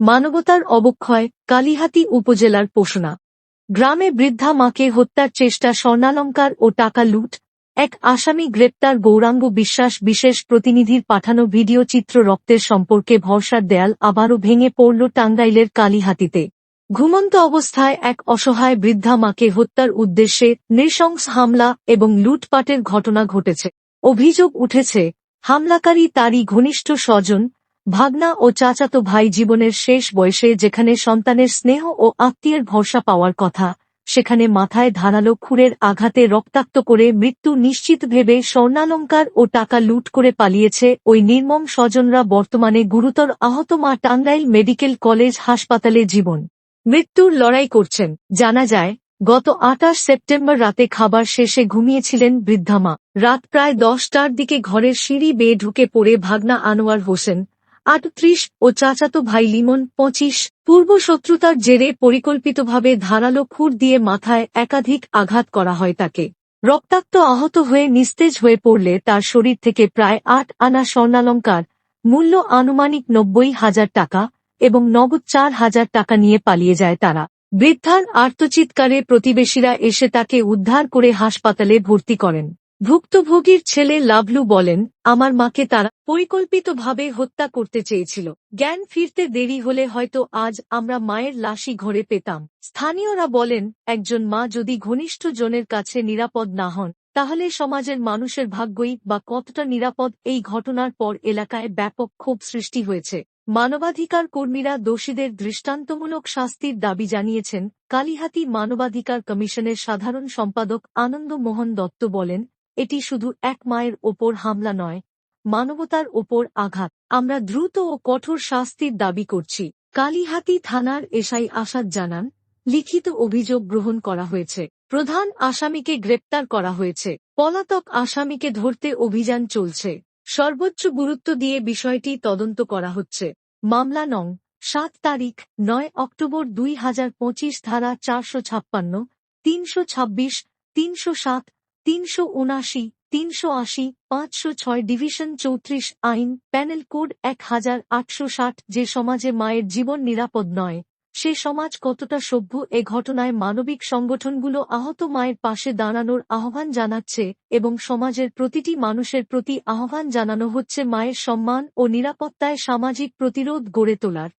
মানবতার অবক্ষয়, কালিহাতি উপজেলার পোষণা। গ্রামে বৃদ্ধা মাকে হত্যার চেষ্টা স্বর্ণালঙ্কার ও টাকা লুট। এক আসামি গ্রেপ্তার গৌরাঙ্গ বিশ্বাস বিশেষ প্রতিনিধির পাঠানো ভিডিও চিত্র রক্তের সম্পর্কে ভরসার দেয়াল আবারও ভেঙে পড়ল টাঙ্গাইলের কালিহাতিতে। ঘুমন্ত অবস্থায় এক অসহায় বৃদ্ধা মাকে হত্যার উদ্দেশ্যে নৃশংস হামলা এবং লুটপাটের ঘটনা ঘটেছে। অভিযোগ উঠেছে, হামলাকারী তারই ঘনিষ্ঠ স্বজন ভাগনা ও চাচাতো ভাই জীবনের শেষ বয়সে যেখানে সন্তানের স্নেহ ও আত্মীয়ের ভরসা পাওয়ার কথা, সেখানে মাথায় ধারালো খুরের আঘাতে রক্তাক্ত করে মৃত্যু নিশ্চিত ভেবে স্বর্ণালঙ্কার ও টাকা লুট করে পালিয়েছে ওই নির্মম স্বজনরা বর্তমানে গুরুতর আহত মা টাঙ্গাইল মেডিকেল কলেজ হাসপাতালে জীবন। মৃত্যুর লড়াই করছেন। জানা যায়, গত আটাশ সেপ্টেম্বর রাতে খাবার শেষে ঘুমিয়েছিলেন বৃদ্ধা মা। রাত প্রায় দশটার দিকে ঘরের সিঁড়ি বেয়ে ঢুকে পড়ে ভাগনা আনোয়ার হোসেন আটত্রিশ ও চাচাতো ভাই লিমন পঁচিশ। পূর্ব শত্রুতার জেরে পরিকল্পিতভাবে ধারালো খুর দিয়ে মাথায় একাধিক আঘাত করা হয় তাকে। রক্তাক্ত আহত হয়ে নিস্তেজ হয়ে পড়লে তার শরীর থেকে প্রায় আট আনা স্বর্ণালঙ্কার, মূল্য আনুমানিক নব্বই হাজার টাকা এবং নগদ চার হাজার টাকা নিয়ে পালিয়ে যায় তারা। বৃদ্ধার আর্তচিৎকারে প্রতিবেশীরা এসে তাকে উদ্ধার করে হাসপাতালে ভর্তি করেন। ভুক্তভোগীর ছেলে লাভলু বলেন, আমার মাকে তারা পরিকল্পিতভাবে হত্যা করতে চেয়েছিল। জ্ঞান ফিরতে দেরি হলে হয়তো আজ আমরা মায়ের লাশই ঘরে পেতাম। স্থানীয়রা বলেন, একজন মা যদি ঘনিষ্ঠ জনের কাছে নিরাপদ না হন, তাহলে সমাজের মানুষের ভাগ্যই বা কতটা নিরাপদ এই ঘটনার পর এলাকায় ব্যাপক ক্ষোভ সৃষ্টি হয়েছে। মানবাধিকার কর্মীরা দোষীদের দৃষ্টান্তমূলক শাস্তির দাবি জানিয়েছেন। কালিহাতি মানবাধিকার কমিশনের সাধারণ সম্পাদক আনন্দ মোহন দত্ত বলেন এটি শুধু এক মায়ের ওপর হামলা নয়, মানবতার ওপর আঘাত। আমরা দ্রুত ও কঠোর শাস্তির দাবি করছি। কালিহাতি থানার এসআই আসাদ জানান, লিখিত অভিযোগ গ্রহণ করা হয়েছে। প্রধান আসামিকে গ্রেপ্তার করা হয়েছে। পলাতক আসামিকে ধরতে অভিযান চলছে। সর্বোচ্চ গুরুত্ব দিয়ে বিষয়টি তদন্ত করা হচ্ছে। মামলা নং, সাত তারিখ, নয় অক্টোবর দুই হাজার পঁচিশ ধারা চারশো ছাপ্পান্ন, তিনশো ছাব্বিশ, তিনশো সাত তিনশো উনাশি তিনশো আশি, পাঁচশো ছয়, ডিভিশন চৌত্রিশ, আইন, প্যানেল কোড এক হাজার আটশো ষাট, যে সমাজে মায়ের জীবন নিরাপদ নয়, সে সমাজ কতটা সভ্য, এ ঘটনায় মানবিক সংগঠনগুলো আহত মায়ের পাশে দাঁড়ানোর আহ্বান জানাচ্ছে এবং সমাজের প্রতিটি মানুষের প্রতি আহ্বান জানানো হচ্ছে মায়ের সম্মান ও নিরাপত্তায় সামাজিক প্রতিরোধ গড়ে তোলার।